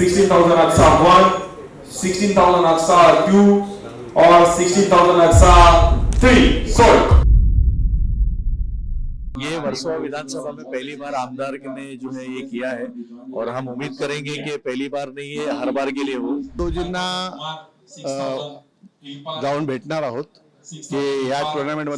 16,000 Aksa 1, 16,000 Aksa 2, or 16,000 Aksa 3. Sold. ये वर्सोवा विधानसभा में पहली बार आमदार ने जो है ये किया है और हम उम्मीद करेंगे कि पहली बार नहीं है हर बार के लिए हो दोजींना जाऊन भेटणार आहोत की या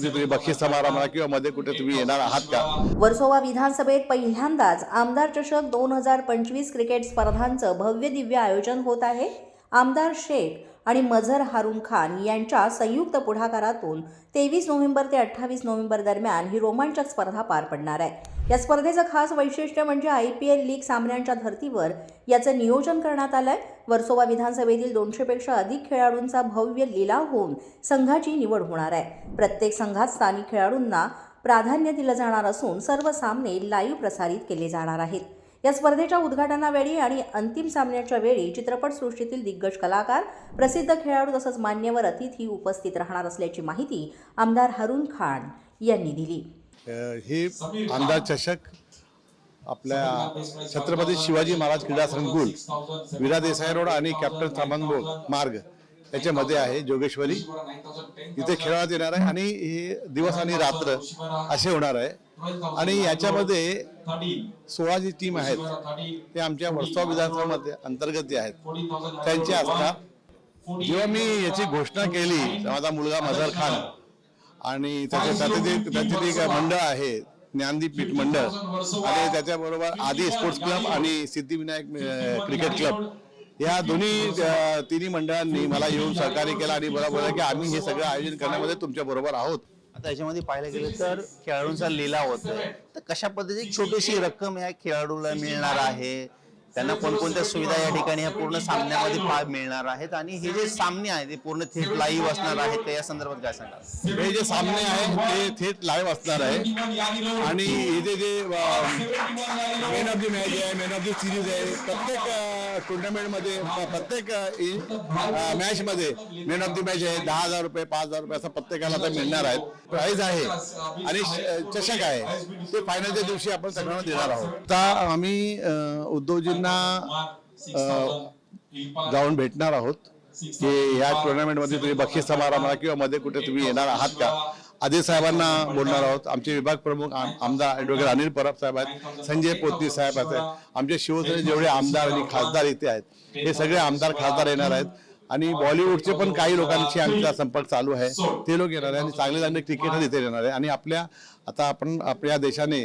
तुम्ही बक्षीस समारंभाला किंवा मध्ये कुठे तुम्ही येणार आहात का? वर्सोवा विधानसभेत पहिल्यांदाच आमदार चषक दोन हजार पंचवीस क्रिकेट स्पर्धांचं भव्य दिव्य आयोजन होत आहे. आमदार शेख आणि मझर हारून खान यांच्या संयुक्त पुढाकारातून तेवीस नोव्हेंबर ते अठ्ठावीस नोव्हेंबर दरम्यान ही रोमांचक स्पर्धा पार पडणार आहे. या स्पर्धेचं खास वैशिष्ट्य म्हणजे आय पी एल लीग सामन्यांच्या धर्तीवर याचं नियोजन करण्यात आलंय. वर्सोवा विधानसभेतील दोनशेपेक्षा अधिक खेळाडूंचा भव्य लिलाव होऊन संघाची निवड होणार आहे. प्रत्येक संघात स्थानिक खेळाडूंना प्राधान्य दिलं जाणार असून सर्व सामने लाईव्ह प्रसारित केले जाणार आहेत. या स्पर्धेच्या उद्घाटनावेळी आणि अंतिम सामन्याच्या वेळी चित्रपटसृष्टीतील दिग्गज कलाकार प्रसिद्ध खेळाडू तसंच मान्यवर अतिथी उपस्थित राहणार असल्याची माहिती आमदार हरुण खान यांनी दिली. हे आमदार चषक आपल्या छत्रपती शिवाजी महाराज क्रीडा संकुल विरा देसाई रोड आणि कॅप्टन सामंत मार्ग याच्यामध्ये आहे जोगेश्वरी. इथे खेळण्यात येणार आहे आणि हे दिवस आणि रात्र असे होणार आहे. आणि याच्यामध्ये सोळा जी टीम आहेत. ते आमच्या वर्सोवा विधानसभामध्ये अंतर्गत जे आहेत त्यांचे असतात जेव्हा मी याची घोषणा केली माझा मुलगा मझर खान आणि त्याच्या त्याचे जे त्याचे जे मंडळ आहे ज्ञानदीप पीठ मंडळ आणि त्याच्याबरोबर आदी स्पोर्ट्स क्लब आणि सिद्धिविनायक क्रिकेट क्लब. या दोन्ही तिन्ही मंडळांनी मला येऊन सहकार्य केलं आणि बरोबर आहे की आम्ही हे सगळं आयोजन करण्यामध्ये तुमच्या बरोबर आहोत. आता याच्यामध्ये पाहायला गेलं तर खेळाडूंचा लिलाव होतोय. तर कशा पद्धतीची एक छोटीशी रक्कम या खेळाडूला मिळणार आहे? त्यांना कोणकोणत्या सुविधा या ठिकाणी या पूर्ण सामन्यामध्ये पा- मिळणार आहेत? आणि हे जे सामने आहेत ते पूर्ण थेट लाईव्ह असणार आहेत का? या संदर्भात काय सांगाल? हे जे सामने आहेत ते थेट लाईव्ह असणार आहे आणि इथे जे मेन ऑफ दी मॅच आहे मेन ऑफ दी सिरीज आहे प्रत्येक टुर्नामेंटमध्ये प्रत्येक मॅच मध्ये मेन ऑफ दी मॅच आहे दहा हजार रुपये पाच हजार रुपये असं प्रत्येकाला आता मिळणार आहेत. प्राईज आहे. आणि चषक आहे. ते फायनलच्या दिवशी आपण सगळ्यांना देणार आहोत. आता आम्ही उद्धवजींना जाऊन भेटणार आहोत. की या टुर्नामेंटमध्ये तुम्ही बक्षीस समारंभाला किंवा मध्ये कुठे तुम्ही येणार आहात का? आदिल साहेबांना बोलणार आहोत. आमचे विभाग प्रमुख आम- आमदार ॲडव्होकेट अनिल परब साहेब आहेत संजय पोतनी साहेब आहेत आमचे शिवसेने जेवढे आमदार आणि खासदार इथे आहेत हे सगळे आमदार खासदार येणार आहेत. आणि बॉलिवूडचे पण काही लोकांशी आमचा संपर्क चालू आहे. ते लोक येणार आहे आणि चांगले चांगले क्रिकेटर इथे येणार आहे आणि आपल्या आता आपण आपल्या देशाने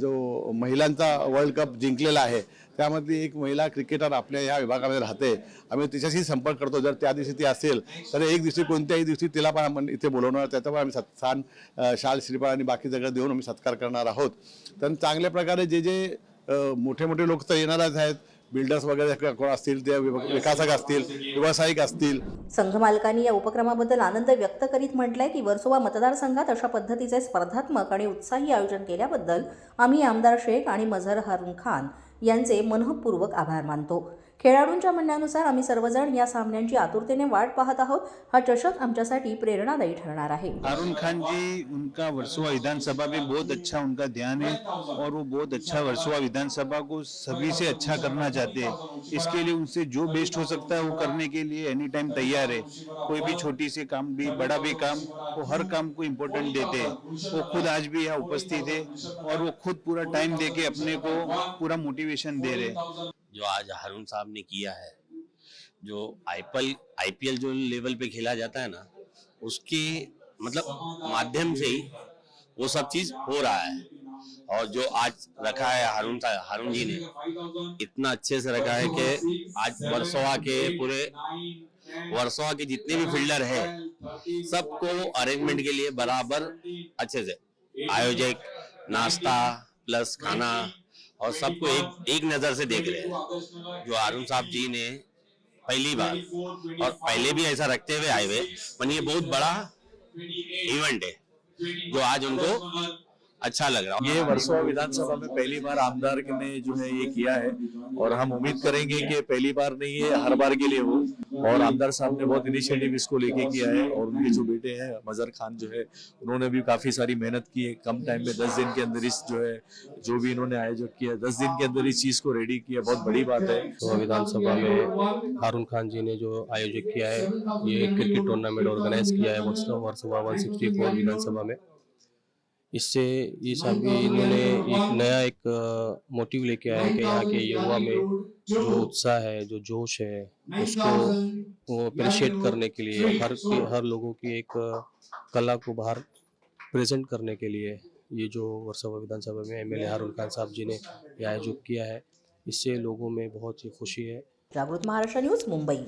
जो महिलांचा वर्ल्ड कप जिंकलेला आहे त्यामध्ये एक महिला क्रिकेटर आपल्या या विभागामध्ये राहते. आम्ही तिच्याशी संपर्क करतो. जर त्या दिवशी ती असेल तर एक दिवशी कोणत्याही दिवशी तिला पण आपण इथे बोलवणार. त्याचा पण आम्ही सत्सान अं, शाल श्रीफळ आणि बाकी सगळं देऊन आम्ही सत्कार करणार आहोत. तर चांगल्या प्रकारे जे जे मोठे मोठे लोक तर येणारच आहेत बिल्डर्स वगैरे कोण असतील ते विकासक असतील व्यावसायिक असतील. संघ मालकांनी या उपक्रमाबद्दल आनंद व्यक्त करीत म्हटलंय की वर्सोवा मतदारसंघात अशा पद्धतीचे स्पर्धात्मक आणि उत्साही आयोजन केल्याबद्दल आम्ही आमदार शेख आणि मझहर हारून खान यांचे मनःपूर्वक आभार मानतो. खेळाडूंच्या म्हणण्यानुसार आम्ही सर्वजण या सामन्यांची आतुरतेने वाट पाहत आहोत. हा चषक आमच्यासाठी प्रेरणादायी ठरणार आहे. अरुण खान जी उनका वर्सोवा विधानसभा में बहुत अच्छा उनका ध्यान है और वो बहुत अच्छा वर्सोवा विधानसभा को सभी से अच्छा करना चाहते हैं। इसके लिए उनसे जो बेस्ट हो सकता है वो करने के लिए एनी टाइम तैयार है। कोई भी छोटी से काम भी बड़ा भी काम वो हर काम को इम्पोर्टेंट देते हैं। वो खुद आज भी यहाँ उपस्थित है और वो खुद पूरा टाइम दे के अपने को पूरा मोटिवेशन दे रहे जो आज हारून साहब ने किया है, जो आईपीएल आईपीएल जो लेवल पे खेला जाता है ना, उसके मतलब माध्यम से ही वो सब चीज़ हो रहा है। और जो आज रखा है हारून हारून जी ने, इतना अच्छे से रखा है कि आज वर्सोवा के पूरे, वर्सोवा के जितने भी फील्डर है, सबको अरेंजमेंट के लिए बराबर अच्छे से आयोजक, नाश्ता प्लस खाना और सबको एक एक नज़र से देख रहे हैं। जो अरुण साहब जी ने पहली बार और पहले भी ऐसा रखते हुए आए हुए पर ये बहुत बड़ा इवेंट है जो आज उनको अच्छा लग रहा है ये वर्सोवा विधानसभा में पहली बार आमदार ने जो है ये किया है और हम उम्मीद करेंगे कि पहली बार नहीं है हर बार के लिए हो और आमदार साहब ने बहुत इनिशिएटिव इसको लेके किया है और उनके जो बेटे हैं मजर खान जो है उन्होंने भी काफ़ी सारी मेहनत की है कम टाइम में दस दिन के अंदर इस जो है जो भी इन्होंने आयोजक किया दस दिन के अंदर इस चीज़ को रेडी किया बहुत बड़ी बात है तो विधानसभा में हारून खान जी ने जो आयोजित किया है ये क्रिकेट टूर्नामेंट ऑर्गेनाइज किया है वर्सोवा वन सिक्सटी फोर विधानसभा में इससे ये सब इन्होंने एक नया एक मोटिव लेके आया है कि यहाँ के युवा में जो उत्साह है जो जोश है उसको वो अप्रिशिएट करने के लिए हर हर लोगों की एक कला को बाहर प्रेजेंट करने के लिए ये जो वर्सोवा विधानसभा में एमएलए हारून खान साहब जी ने ये आयोजित किया है। इससे लोगों में बहुत ही खुशी है। जागृत महाराष्ट्र न्यूज़ मुंबई।